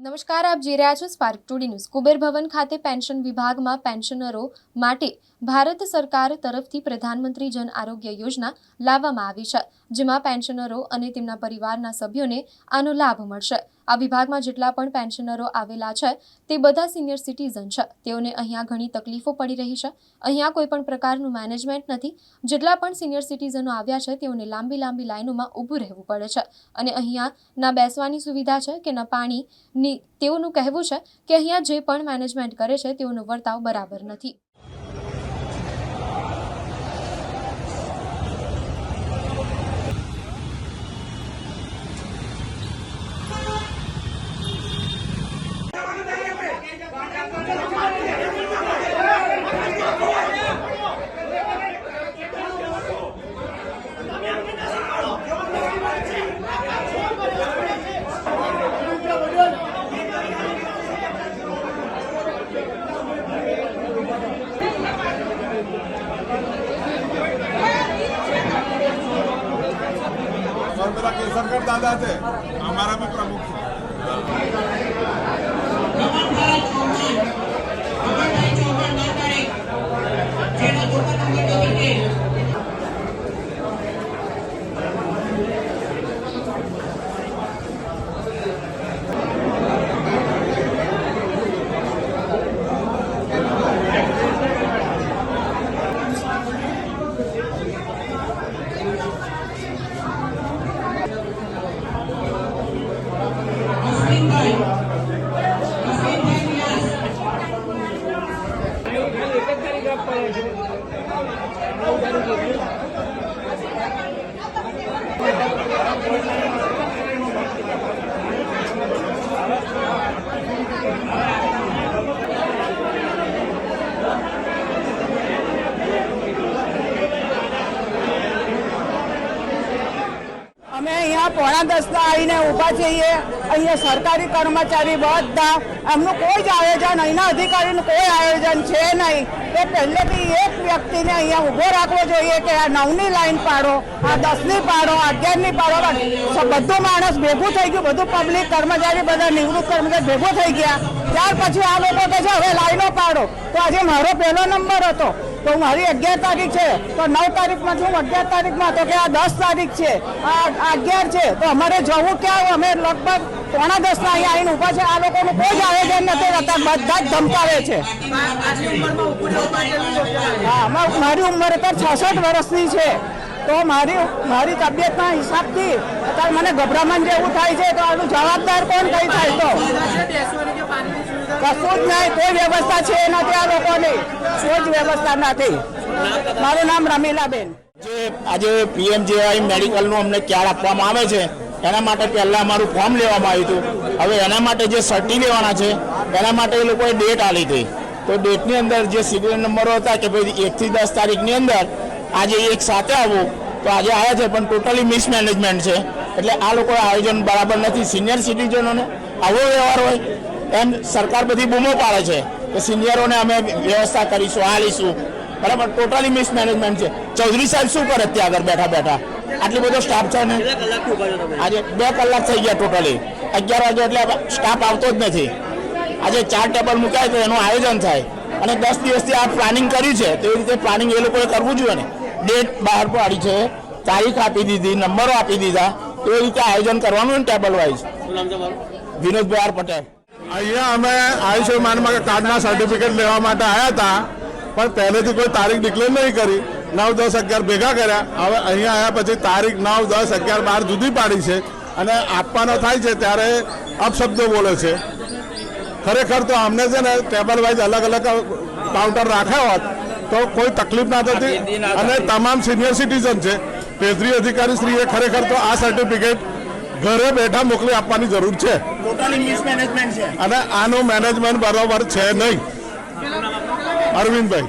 નમસ્કાર, આપ જોઈ રહ્યા છો Spark Today News. Kuber Bhavan ખાતે પેન્શન વિભાગમાં પેન્શનરો માટે ભારત સરકાર તરફથી પ્રધાનમંત્રી જન આરોગ્ય યોજના લાવવામાં આવી છે, જેમાં પેન્શનરો અને તેમના પરિવારના સભ્યોને આનો લાભ મળશે. આ વિભાગમાં જેટલા પણ પેન્શનરો આવેલા છે, તે બધા સિનિયર સિટીઝન છે. તેઓને અહીંયા ઘણી તકલીફો પડી રહી છે. અહીંયા કોઈ પણ પ્રકારનું મેનેજમેન્ટ નથી. જેટલા પણ સિનિયર સિટીઝનો આવ્યા છે, તેઓને લાંબી લાંબી લાઈનોમાં ઊભું રહેવું પડે છે. અને અહીંયા ના બેસવાની સુવિધા છે કે ના પાણીની તેઓનું કહેવું છે કે અહીંયા જે પણ મેનેજમેન્ટ કરે છે, તેઓનો વર્તાવ બરાબર નથી. એ બધા કેસરકર દાદા છે. અમારા પણ પ્રમુખ છે? है અમે અહીંયા પોણા દસના આવીને ઊભા છીએ. અહીંયા સરકારી કર્મચારી બધા. એમનું કોઈ જ આયોજન અહીંના અધિકારીનું કોઈ આયોજન છે નહીં. તો પહેલેથી એક વ્યક્તિને અહીંયા ઊભો રાખવો જોઈએ કે આ નવની લાઈન પાડો, આ દસની પાડો અગિયારની પાડો. બધું માણસ ભેગું થઈ ગયું. બધું પબ્લિક કર્મચારી બધા, નિવૃત્ત કર્મચારી ભેગું થઈ ગયા. ત્યાર પછી આ લોકો કહે છે, હવે લાઈનો પાડો. તો આજે મારો પહેલો નંબર હતો. તો મારી અગિયાર તારીખ છે. તો નવ તારીખમાં છું, અગિયાર તારીખમાં. તો કે આ દસ તારીખ છે. આ અગિયાર છે. તો અમારે જવું ક્યાં? અમે લગભગ પોણા દસ ના અહીંયા આવીને ઊભા છે. આ લોકોનું કોઈ જ આયોજન નથી રહેતા. બધા જ ધમકાવે છે. હા મારી ઉંમર અત્યારે છસઠ વર્ષની છે. તો મારી મારી તબિયતના હિસાબથી અત્યારે મને ગભરામણ જેવું થાય છે. તો આનું જવાબદાર કોણ કઈ થાય તો? કશું જ નહીં, કોઈ વ્યવસ્થા છે નથી આ લોકોની. કોઈ જ વ્યવસ્થા નથી. મારું નામ રમીલાબેન. જે આજે પીએમજેવાય મેડિકલનું અમને કાર્ડ આપવામાં આવે છે, એના માટે પહેલાં અમારું ફોર્મ લેવામાં આવ્યું હતું. હવે એના માટે જે સર્ટી લેવાના છે, એના માટે એ લોકોએ ડેટ આપી હતી. તો ડેટની અંદર જે સિરિયલ નંબરો હતા કે ભાઈ એકથી દસ તારીખની અંદર આજે એક સાથે આવો તો આજે આવ્યા છે, પણ ટોટલી મિસમેનેજમેન્ટ છે. એટલે આ લોકો આયોજન બરાબર નથી. સિનિયર સિટીઝનોને આવો વ્યવહાર હોય એમ સરકાર બધી બૂમો પાડે છે કે સિનિયરોને અમે વ્યવસ્થા કરીશું આ લઈશું બરાબર? ટોટલી મિસમેનેજમેન્ટ છે. ચૌધરી સાહેબ શું કરે ત્યાં આગળ બેઠા બેઠા? આટલી બધો સ્ટાફ છે ને? આજે બે કલાક થઈ ગયા ટોટલી અગિયાર વાગે એટલે સ્ટાફ આવતો જ નથી. આજે ચાર ટેબલ મુકાય તો એનું આયોજન થાય. અને દસ દિવસથી આ પ્લાનિંગ કર્યું છે. તેવી રીતે પ્લાનિંગ એ લોકોએ કરવું જોઈએ ને. ડેટ બહાર પાડી છે. તારીખ આપી દીધી નંબરો આપી દીધા. તો એ રીતે આયોજન કરવાનું ને table wise Vinodbhai R Patel. અહીંયા અમે આયુષ્યમાનમાં કાર્ડના સર્ટિફિકેટ લેવા માટે આવ્યા હતા પણ પહેલેથી કોઈ તારીખ ડિક્લેર નહીં કરી. નવ દસ અગિયાર ભેગા કર્યા. હવે અહીંયા આવ્યા પછી તારીખ નવ દસ અગિયાર બાર જુદી પાડી છે અને આપવાનો થાય છે ત્યારે અપશબ્દો બોલે છે. ખરેખર તો અમને છે ને ટેબલ વાઇઝ અલગ અલગ કાઉન્ટર રાખ્યા હોત તો કોઈ તકલીફ ના થતી અને તમામ સિનિયર સિટીઝન છે. કેન્દ્રીય અધિકારી શ્રીએ ખરેખર તો આ સર્ટિફિકેટ ઘરે બેઠા મોકલી આપવાની જરૂર છે. અને આનું મેનેજમેન્ટ બરોબર છે નહીં. અરવિંદભાઈ.